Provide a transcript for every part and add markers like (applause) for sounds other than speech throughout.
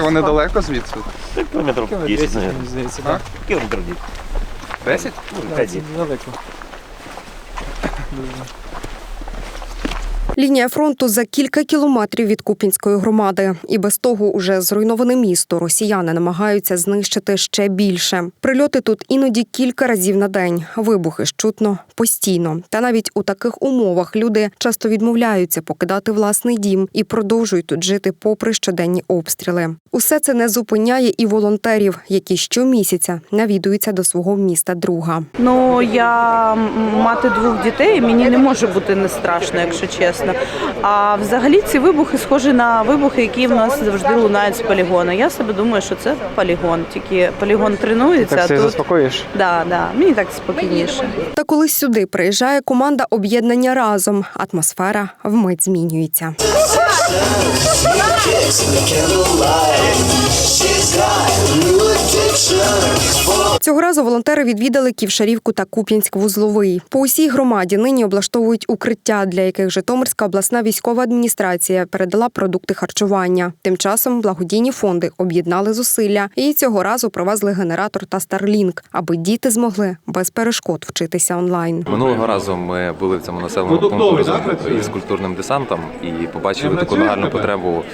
Вони далеко звідси? Кілометрів 10, наверное. мені здається, так. Кілометрів 10. 10? Ну, Так, Далеко. Дуже. (laughs) Лінія фронту за кілька кілометрів від Купінської громади, і без того уже зруйноване місто росіяни намагаються знищити ще більше. Прильоти тут іноді кілька разів на день. Вибухи ж чутно постійно. Та навіть у таких умовах люди часто відмовляються покидати власний дім і продовжують тут жити попри щоденні обстріли. Усе це не зупиняє і волонтерів, які щомісяця навідуються до свого міста друга. Ну я мати двох дітей, мені не може бути не страшно, якщо чесно. А взагалі ці вибухи схожі на вибухи, які в нас завжди лунають з полігону. Я себе думаю, що це полігон. Тільки полігон тренується, Так а тут заспокоїш? да, да, мені так спокійніше. Та коли сюди приїжджає команда об'єднання разом, атмосфера вмить змінюється. Цього разу волонтери відвідали Ківшарівку та Куп'янськ-Вузловий. По усій громаді нині облаштовують укриття, для яких Житомирська обласна військова адміністрація передала продукти харчування. Тим часом благодійні фонди об'єднали зусилля і цього разу привезли генератор та Starlink, аби діти змогли без перешкод вчитися онлайн. Минулого разу ми були в цьому населеному пункті разом із культурним десантом і побачили таку нагальну потребу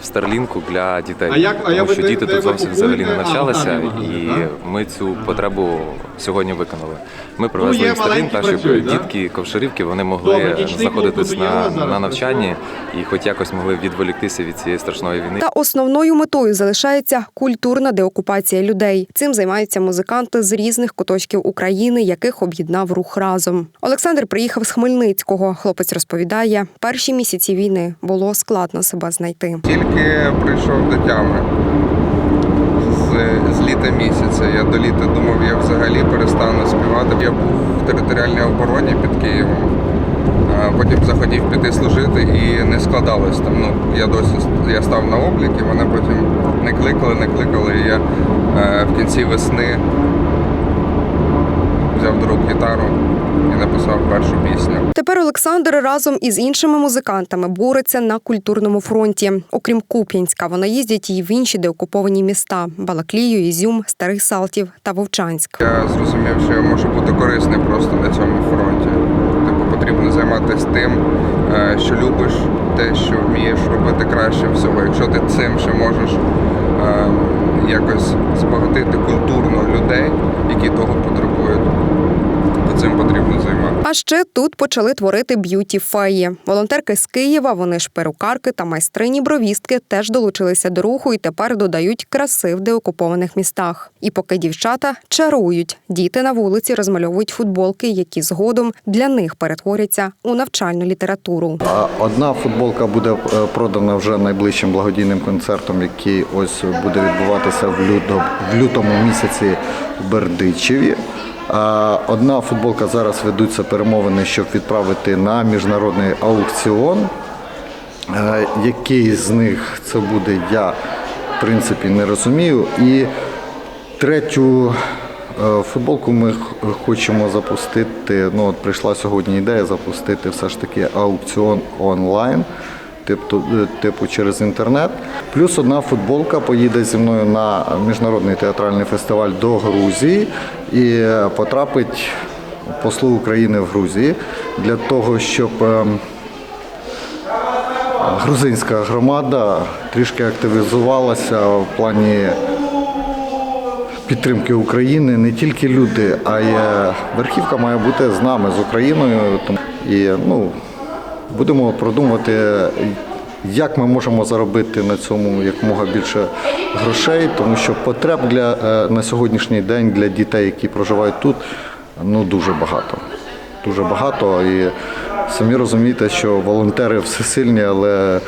в старлінку для дітей. А як- а Тому що ви- діти де тут зовсім взагалі не навчалися, а, і ми цю потребу сьогодні виконали. Ми привезли Ну, їм старлінк, маленькі так щоб працюють, да? дітки ковшарівки вони могли знаходитись на, на навчанні і хоч якось могли відволіктися від цієї страшної війни. Та основною метою залишається культурна деокупація людей. Цим займаються музиканти з різних куточків України, яких об'єднав рух разом. Олександр приїхав з Хмельницького. Хлопець розповідає, перші місяці війни було складно себе знайти. Тільки прийшов до тями з, з літа місяця. Я до літа думав, я взагалі перестану співати. Я був в територіальній обороні під Києвом. А Потім захотів піти служити і не складалось там. Ну я досі я став на облік, і мене потім не кликали, не кликали. І я е, в кінці весни взяв до рук гітару і написав першу пісню. Тепер Олександр разом із іншими музикантами бореться на культурному фронті. Окрім Куп'янська, вони їздять і в інші деокуповані міста: Балаклію, Ізюм, Старий Салтів та Вовчанськ. Я зрозумів, що я можу бути корисний просто на цьому фронті. Типу потрібно займатися тим, е, що любиш, те, що вмієш робити краще всього. Якщо ти цим ще можеш е, якось збагатити культурно людей, які того потребують, то цим потрібно займатися. А ще тут почали творити б'юті феї. Волонтерки з Києва, вони ж перукарки та майстрині бровістки теж долучилися до руху і тепер додають краси в деокупованих містах. І поки дівчата чарують, діти на вулиці розмальовують футболки, які згодом для них перетворяться у навчальну літературу. Одна футболка буде е, продана вже найближчим благодійним концертом, який ось буде відбуватися в лютому, в лютому місяці в Бердичеві. Одна футболка зараз ведуться перемовини, щоб відправити на міжнародний аукціон. Який з них це буде, я в принципі не розумію. І третю е, футболку ми хочемо запустити. Ну, от прийшла сьогодні ідея запустити все ж таки аукціон онлайн. Типу, типу через інтернет. Плюс одна футболка поїде зі мною на міжнародний театральний фестиваль до Грузії і потрапить послу України в Грузії для того, щоб ем, грузинська громада трішки активізувалася в плані підтримки України. Не тільки люди, а й е, верхівка має бути з нами, з Україною. І ну, будемо продумувати, як ми можемо заробити на цьому якомога більше грошей, тому що потреб для, е, на сьогоднішній день для дітей, які проживають тут, ну дуже багато. Дуже багато. І самі розумієте, що волонтери всесильні, але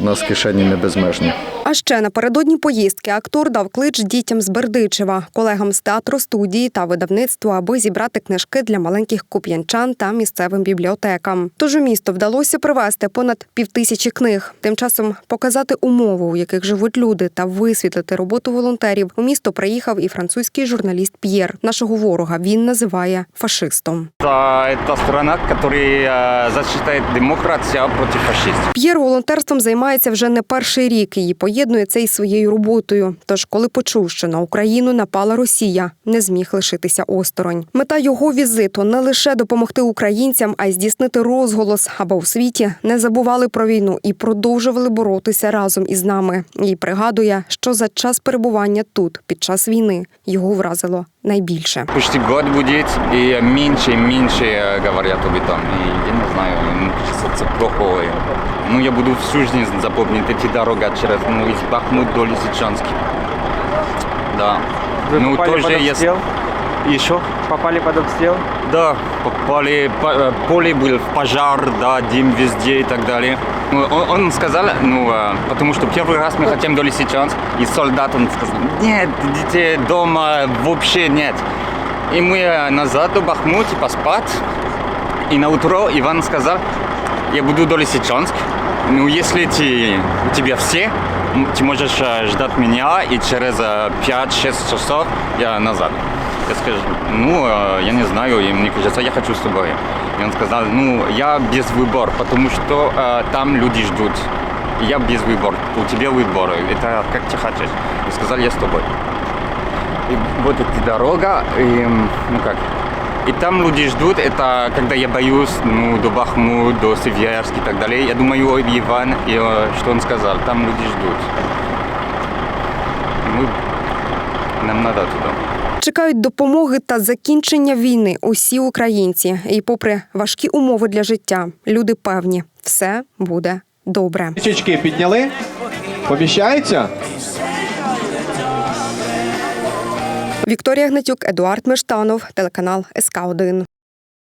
у нас кишені не безмежні. А ще напередодні поїздки актор дав клич дітям з Бердичева, колегам з театру, студії та видавництва, аби зібрати книжки для маленьких куп'янчан та місцевим бібліотекам. Тож у місто вдалося привезти понад півтисячі книг. Тим часом показати умови, у яких живуть люди, та висвітлити роботу волонтерів. У місто приїхав і французький журналіст П'єр. Нашого ворога він називає фашистом. Это, это страна, которая э, защищает демократию против фашистов. П'єр волонтерством займається вже не перший рік. Її поїздки поєднує це із своєю роботою. Тож, коли почув, що на Україну напала Росія, не зміг лишитися осторонь. Мета його візиту не лише допомогти українцям, а й здійснити розголос, аби у світі не забували про війну і продовжували боротися разом із нами. І пригадує, що за час перебування тут під час війни його вразило найбільше. Почти год будет, и меньше и меньше э, говорят об этом. И я не знаю, ну, кажется, это плохо. И, Ну, я буду всю жизнь запомнить эти дорога через, ну, из Бахмут до Лисичанска. Да. Вы ну, попали под есть- обстрел? Еще? Попали под обстрел? Да, попали, по- э, поле был в пожар, да, дым везде и так далее. Ну, Он, он сказал, ну, э, потому что первый раз мы хотим до Лисичанск, и солдат он сказал, нет, идите дома, вообще нет. И мы э, назад до Бахмута поспать, и на утро Иван сказал, я буду до Лисичанск, ну, если ты, у тебя все, ты можешь э, ждать меня, и через э, 5-6 часов я назад. Я скажу, ну, э, я не знаю, и мне кажется, я хочу с тобой. И он сказал, ну, я без выбора, потому что э, там люди ждут. Я без выбора, у тебя выбор, это как ты хочешь. И сказал, я с тобой. И вот эта дорога, и, м, ну как, и там люди ждут, это когда я боюсь, ну, до Бахмут, до Северск и так далее. Я думаю, ой, Иван, и, э, что он сказал, там люди ждут. Мы, нам надо туда. Чекають допомоги та закінчення війни усі українці. І, попри важкі умови для життя, люди певні, все буде добре. Річечки підняли? Поміщається? Вікторія Гнатюк, Едуард Мештанов, телеканал СК 1